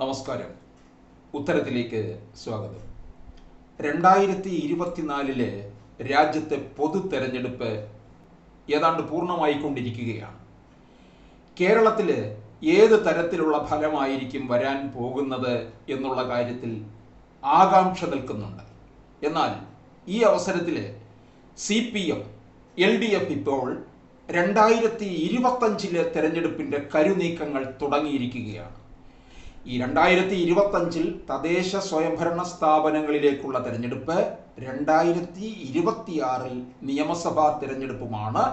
നമസ്കാരം. ഉത്തരത്തിലേക്ക് സ്വാഗതം. രണ്ടായിരത്തി ഇരുപത്തിനാലിലെ രാജ്യത്തെ പൊതു തെരഞ്ഞെടുപ്പ് ഏതാണ്ട് പൂർണമായിക്കൊണ്ടിരിക്കുകയാണ്. കേരളത്തിൽ ഏത് തരത്തിലുള്ള ഫലമായിരിക്കും വരാൻ പോകുന്നത് എന്നുള്ള കാര്യത്തിൽ ആകാംക്ഷ നിൽക്കുന്നുണ്ട്. എന്നാൽ ഈ അവസരത്തിൽ C P M L D F ഇപ്പോൾ രണ്ടായിരത്തി ഇരുപത്തഞ്ചിലെ തെരഞ്ഞെടുപ്പിന്റെ കരുനീക്കങ്ങൾ തുടങ്ങിയിരിക്കുകയാണ്. ഈ രണ്ടായിരത്തി ഇരുപത്തഞ്ചിൽ തദ്ദേശ സ്വയംഭരണ സ്ഥാപനങ്ങളിലേക്കുള്ള തെരഞ്ഞെടുപ്പ് രണ്ടായിരത്തി ഇരുപത്തിയാറിൽ നിയമസഭാ തെരഞ്ഞെടുപ്പുമാണ്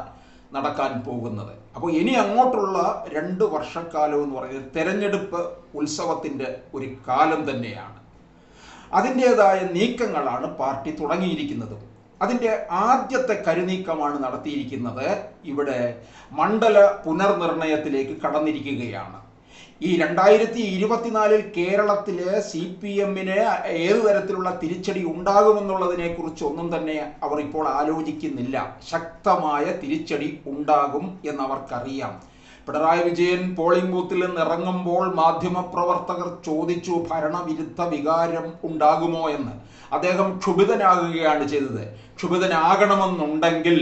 നടക്കാൻ പോകുന്നത്. അപ്പോൾ ഇനി അങ്ങോട്ടുള്ള രണ്ട് വർഷക്കാലം എന്ന് പറയുന്നത് തെരഞ്ഞെടുപ്പ് ഉത്സവത്തിന്റെ ഒരു കാലം തന്നെയാണ്. അതിന്റെതായ നീക്കങ്ങളാണ് പാർട്ടി തുടങ്ങിയിരിക്കുന്നത്. അതിന്റെ ആദ്യത്തെ കരുനീക്കമാണ് നടത്തിയിരിക്കുന്നത്. ഇവിടെ മണ്ഡല പുനർനിർണയത്തിലേക്ക് കടന്നിരിക്കുകയാണ്. ഈ രണ്ടായിരത്തി ഇരുപത്തിനാലിൽ കേരളത്തിലെ സി പി എമ്മിന് ഏതു തരത്തിലുള്ള തിരിച്ചടി ഉണ്ടാകുമെന്നുള്ളതിനെ കുറിച്ച് ഒന്നും തന്നെ അവർ ഇപ്പോൾ ആലോചിക്കുന്നില്ല. ശക്തമായ തിരിച്ചടി ഉണ്ടാകും എന്നവർക്കറിയാം. പിണറായി വിജയൻ പോളിംഗ് ബൂത്തിൽ നിന്ന് ഇറങ്ങുമ്പോൾ മാധ്യമപ്രവർത്തകർ ചോദിച്ചു ഭരണവിരുദ്ധ വികാരം ഉണ്ടാകുമോ എന്ന്? അദ്ദേഹം ക്ഷുഭിതനാകുകയാണ് ചെയ്തത്. ക്ഷുഭിതനാകണമെന്നുണ്ടെങ്കിൽ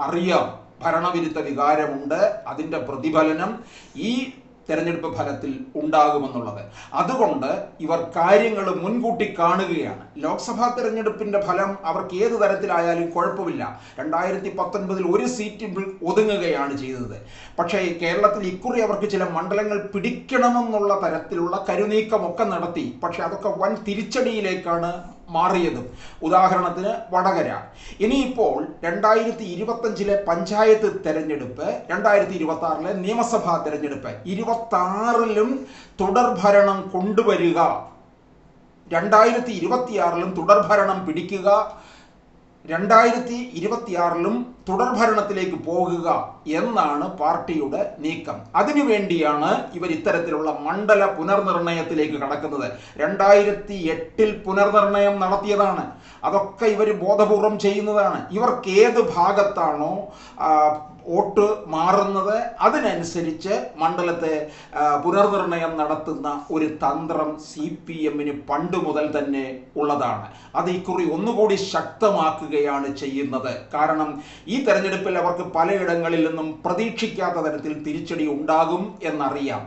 അറിയാം ഭരണവിരുദ്ധ വികാരമുണ്ട്. അതിന്റെ പ്രതിഫലനം ഈ തെരഞ്ഞെടുപ്പ് ഫലത്തിൽ ഉണ്ടാകുമെന്നുള്ളത്. അതുകൊണ്ട് ഇവർ കാര്യങ്ങൾ മുൻകൂട്ടി കാണുകയാണ്. ലോക്സഭാ തെരഞ്ഞെടുപ്പിന്റെ ഫലം അവർക്ക് ഏത് തരത്തിലായാലും കുഴപ്പമില്ല. രണ്ടായിരത്തി പത്തൊൻപതിൽ ഒരു സീറ്റിൽ ഒതുങ്ങുകയാണ് ചെയ്തത്. പക്ഷേ കേരളത്തിൽ ഇക്കുറി അവർക്ക് ചില മണ്ഡലങ്ങൾ പിടിക്കണമെന്നുള്ള തരത്തിലുള്ള കരുനീക്കമൊക്കെ നടത്തി. പക്ഷെ അതൊക്കെ വൻ തിരിച്ചടിയിലേക്കാണ് മാറിയതും. ഉദാഹരണത്തിന് വടകര. ഇനിയിപ്പോൾ രണ്ടായിരത്തി ഇരുപത്തഞ്ചിലെ പഞ്ചായത്ത് തെരഞ്ഞെടുപ്പ് രണ്ടായിരത്തി ഇരുപത്തി ആറിലെ നിയമസഭാ തെരഞ്ഞെടുപ്പ് ഇരുപത്തി ആറിലും തുടർഭരണം കൊണ്ടുവരിക. രണ്ടായിരത്തി ഇരുപത്തിയാറിലും തുടർഭരണം പിടിക്കുക. രണ്ടായിരത്തി ഇരുപത്തിയാറിലും തുടർഭരണത്തിലേക്ക് പോകുക എന്നാണ് പാർട്ടിയുടെ നീക്കം. അതിനുവേണ്ടിയാണ് ഇവർ ഇത്തരത്തിലുള്ള മണ്ഡല പുനർനിർണയത്തിലേക്ക് കടക്കുന്നത്. രണ്ടായിരത്തി എട്ടിൽ പുനർനിർണയം നടത്തിയതാണ്. അതൊക്കെ ഇവർ ബോധപൂർവം ചെയ്യുന്നതാണ്. ഇവർക്ക് ഏത് ഭാഗത്താണോ വോട്ട് മാറുന്നത് അതിനനുസരിച്ച് മണ്ഡലത്തെ പുനർനിർണയം നടത്തുന്ന ഒരു തന്ത്രം സി പി എമ്മിന് പണ്ട് മുതൽ തന്നെ ഉള്ളതാണ്. അത് ഇക്കുറി ഒന്നുകൂടി ശക്തമാക്കുകയാണ് ചെയ്യുന്നത്. കാരണം ഈ തെരഞ്ഞെടുപ്പിൽ അവർക്ക് പലയിടങ്ങളിൽ നിന്നും പ്രതീക്ഷിക്കാത്ത തരത്തിൽ തിരിച്ചടി ഉണ്ടാകും എന്നറിയാം.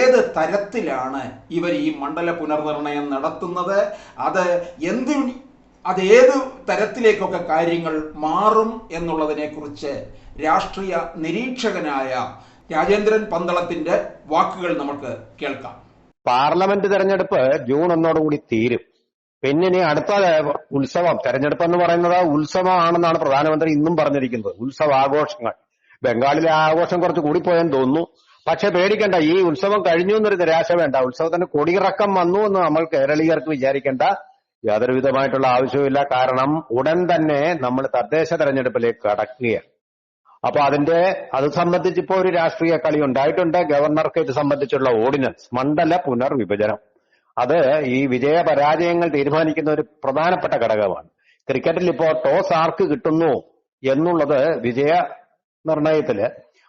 ഏത് തരത്തിലാണ് ഇവർ ഈ മണ്ഡല പുനർനിർണയം നടത്തുന്നത്? അത് എന്ത് അതേത് തരത്തിലേക്കൊക്കെ കാര്യങ്ങൾ മാറും എന്നുള്ളതിനെക്കുറിച്ച് രാഷ്ട്രീയ നിരീക്ഷകനായ രാജേന്ദ്രൻ പന്തളത്തിന്റെ വാക്കുകൾ നമുക്ക് കേൾക്കാം. പാർലമെന്റ് തെരഞ്ഞെടുപ്പ് ജൂൺ ഒന്നോടുകൂടി തീരും. പിന്നെ ഇനി അടുത്ത ഉത്സവം. തെരഞ്ഞെടുപ്പ് എന്ന് പറയുന്നത് ഉത്സവമാണെന്നാണ് പ്രധാനമന്ത്രി ഇന്നും പറഞ്ഞിരിക്കുന്നത്. ഉത്സവ ആഘോഷങ്ങൾ ബംഗാളിലെ ആഘോഷം കുറച്ച് കൂടിപ്പോയെന്ന് തോന്നുന്നു. പക്ഷെ പേടിക്കണ്ട ഈ ഉത്സവം കഴിഞ്ഞു എന്നൊരു നിരാശ വേണ്ട. ഉത്സവത്തിന് കൊടിയിറക്കം വന്നു എന്ന് നമ്മൾ കേരളീയർക്ക് വിചാരിക്കേണ്ട യാതൊരു വിധമായിട്ടുള്ള ആവശ്യവുമില്ല. കാരണം ഉടൻ തന്നെ നമ്മൾ തദ്ദേശ തെരഞ്ഞെടുപ്പിലേക്ക് കടക്കുകയാണ്. അപ്പൊ അതിന്റെ അത് സംബന്ധിച്ച് ഇപ്പോൾ ഒരു രാഷ്ട്രീയ കളി ഉണ്ടായിട്ടുണ്ട്. ഗവർണർക്ക് ഇത് സംബന്ധിച്ചുള്ള ഓർഡിനൻസ് മണ്ഡല പുനർവിഭജനം. അത് ഈ വിജയ പരാജയങ്ങൾ തീരുമാനിക്കുന്ന ഒരു പ്രധാനപ്പെട്ട ഘടകമാണ്. ക്രിക്കറ്റിൽ ഇപ്പോ ടോസ് ആർക്ക് കിട്ടുന്നു എന്നുള്ളത് വിജയ നിർണയത്തിൽ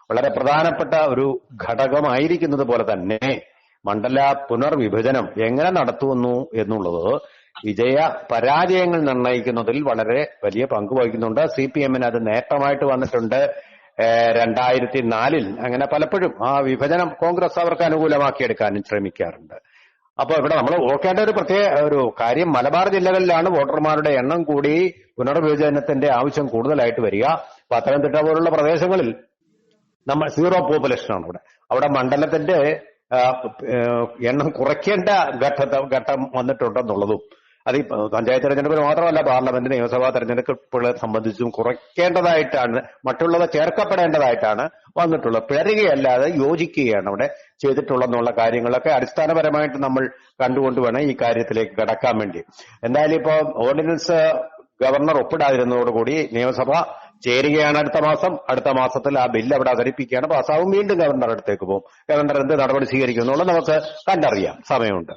വളരെ പ്രധാനപ്പെട്ട ഒരു ഘടകമായിരിക്കുന്നത് പോലെ തന്നെ മണ്ഡല പുനർവിഭജനം എങ്ങനെ നടത്തുന്നു എന്നുള്ളത് വിജയ പരാജയങ്ങൾ നിർണയിക്കുന്നതിൽ വളരെ വലിയ പങ്ക് വഹിക്കുന്നുണ്ട്. സി പി എമ്മിന് അത് നേട്ടമായിട്ട് വന്നിട്ടുണ്ട്. രണ്ടായിരത്തി നാലിൽ അങ്ങനെ പലപ്പോഴും ആ വിഭജനം കോൺഗ്രസ് അവർക്ക് അനുകൂലമാക്കിയെടുക്കാനും ശ്രമിക്കാറുണ്ട്. അപ്പോൾ ഇവിടെ നമ്മൾ ഓർക്കേണ്ട ഒരു പ്രത്യേക ഒരു കാര്യം മലബാർ ജില്ലകളിലാണ് വോട്ടർമാരുടെ എണ്ണം കൂടി പുനർവിഭജനത്തിന്റെ ആവശ്യം കൂടുതലായിട്ട് വരിക. പത്തനംതിട്ട പോലുള്ള പ്രദേശങ്ങളിൽ നമ്മൾ സീറോ പോപ്പുലേഷനാണ് ഇവിടെ. അവിടെ മണ്ഡലത്തിന്റെ എണ്ണം കുറയ്ക്കേണ്ട ഘട്ട ഘട്ടം വന്നിട്ടുണ്ടെന്നുള്ളതും അത് പഞ്ചായത്ത് തെരഞ്ഞെടുപ്പിൽ മാത്രമല്ല പാർലമെന്റ് നിയമസഭാ തെരഞ്ഞെടുപ്പുകളെ സംബന്ധിച്ചും കുറയ്ക്കേണ്ടതായിട്ടാണ് മറ്റുള്ളവ ചേർക്കപ്പെടേണ്ടതായിട്ടാണ് വന്നിട്ടുള്ളത്. പിഴരുകയല്ലാതെ യോജിക്കുകയാണ് അവിടെ ചെയ്തിട്ടുള്ളതെന്നുള്ള കാര്യങ്ങളൊക്കെ അടിസ്ഥാനപരമായിട്ട് നമ്മൾ കണ്ടുകൊണ്ട് വേണം ഈ കാര്യത്തിലേക്ക് കടക്കാൻ വേണ്ടി. എന്തായാലും ഇപ്പോ ഓർഡിനൻസ് ഗവർണർ ഒപ്പിടാതിരുന്നതോടുകൂടി നിയമസഭ ചേരുകയാണ് അടുത്ത മാസം. അടുത്ത മാസത്തിൽ ആ ബില്ല് അവിടെ അവതരിപ്പിക്കുകയാണ്. പാസ്സാവും വീണ്ടും ഗവർണർ അടുത്തേക്ക് പോകും. ഗവർണർ എന്ത് നടപടി സ്വീകരിക്കും എന്നുള്ളത് നമുക്ക് കണ്ടറിയാം. സമയമുണ്ട്.